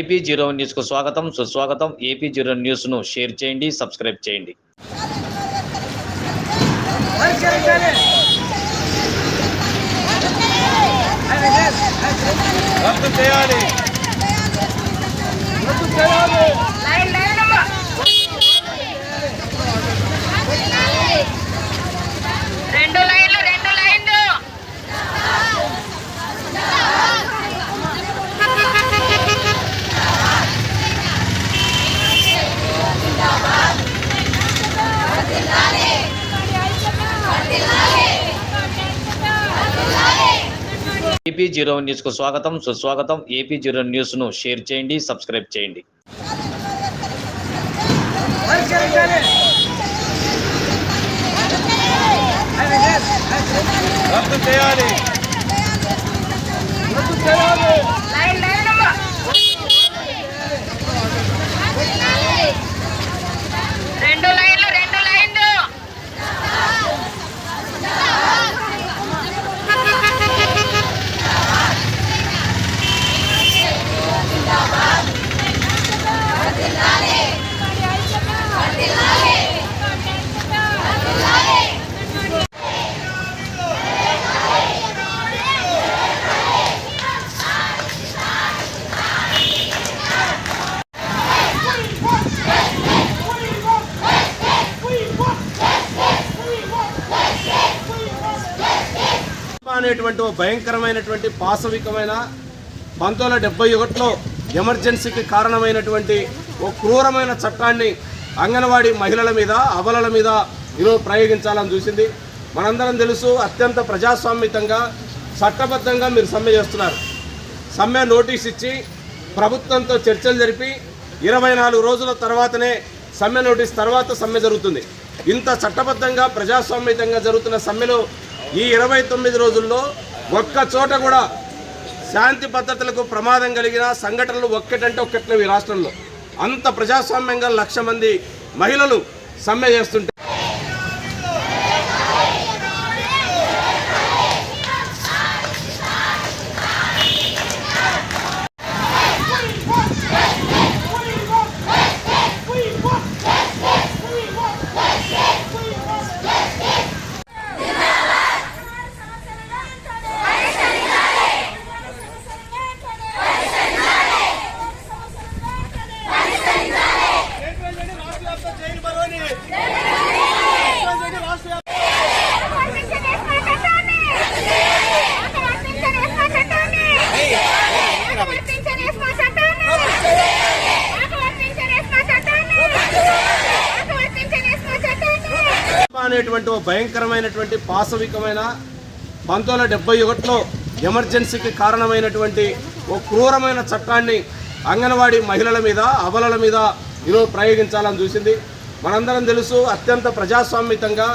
AP zero న్యూస్కు స్వాగతం. సుస్వాగతం ఏపీ జీరో న్యూస్ను షేర్ చేయండి సబ్స్క్రైబ్ చేయండి. చేయాలి. ఏపీ జీరో న్యూస్కు స్వాగతం. సుస్వాగతం ఏపీ జీరో న్యూస్ను షేర్ చేయండి సబ్స్క్రైబ్ చేయండి. రద్దు చేయాలి. అనేటువంటి ఓ భయంకరమైనటువంటి పాశవికమైన పంతొమ్మిది వందల డెబ్బై ఒకటిలో ఎమర్జెన్సీకి కారణమైనటువంటి ఓ క్రూరమైన చట్టాన్ని అంగన్వాడీ మహిళల మీద అవలల మీద ఈరోజు ప్రయోగించాలని చూసింది. మనందరం తెలుసు అత్యంత ప్రజాస్వామ్యతంగా చట్టబద్ధంగా మీరు సమ్మె చేస్తున్నారు. సమ్మె నోటీస్ ఇచ్చి ప్రభుత్వంతో చర్చలు జరిపి ఇరవై నాలుగు రోజుల తర్వాతనే సమ్మె నోటీస్ తర్వాత సమ్మె జరుగుతుంది. ఇంత చట్టబద్ధంగా ప్రజాస్వామ్యతంగా జరుగుతున్న సమ్మెలో ఈ ఇరవై తొమ్మిది రోజుల్లో ఒక్క చోట కూడా శాంతి భద్రతలకు ప్రమాదం కలిగిన సంఘటనలు ఒక్కటంటే ఒక్కట్లేవు ఈ రాష్ట్రంలో. అంత ప్రజాస్వామ్యంగా లక్ష మంది మహిళలు సమ్మె చేస్తుంటారు అనేటువంటి ఓ భయంకరమైనటువంటి పాశవికమైన పంతొమ్మిది వందల డెబ్బై ఒకటిలో ఎమర్జెన్సీకి కారణమైనటువంటి ఓ క్రూరమైన చట్టాన్ని అంగన్వాడీ మహిళల మీద అవలల మీద ఈరోజు ప్రయోగించాలని చూసింది. మనందరం తెలుసు అత్యంత ప్రజాస్వామ్యతంగా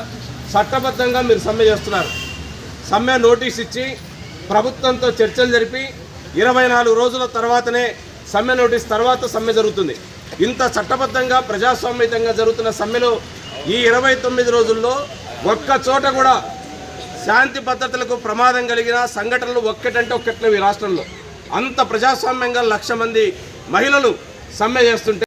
చట్టబద్ధంగా మీరు సమ్మె చేస్తున్నారు. సమ్మె నోటీస్ ఇచ్చి ప్రభుత్వంతో చర్చలు జరిపి ఇరవై నాలుగు రోజుల తర్వాతనే సమ్మె నోటీస్ తర్వాత సమ్మె జరుగుతుంది. ఇంత చట్టబద్ధంగా ప్రజాస్వామ్యతంగా జరుగుతున్న సమ్మెలో ఈ ఇరవై తొమ్మిది రోజుల్లో ఒక్క చోట కూడా శాంతి భద్రతలకు ప్రమాదం కలిగిన సంఘటనలు ఒక్కటంటే ఒక్కట్లేవు ఈ రాష్ట్రంలో. అంత ప్రజాస్వామ్యంగా లక్ష మంది మహిళలు సమ్మె చేస్తుంటే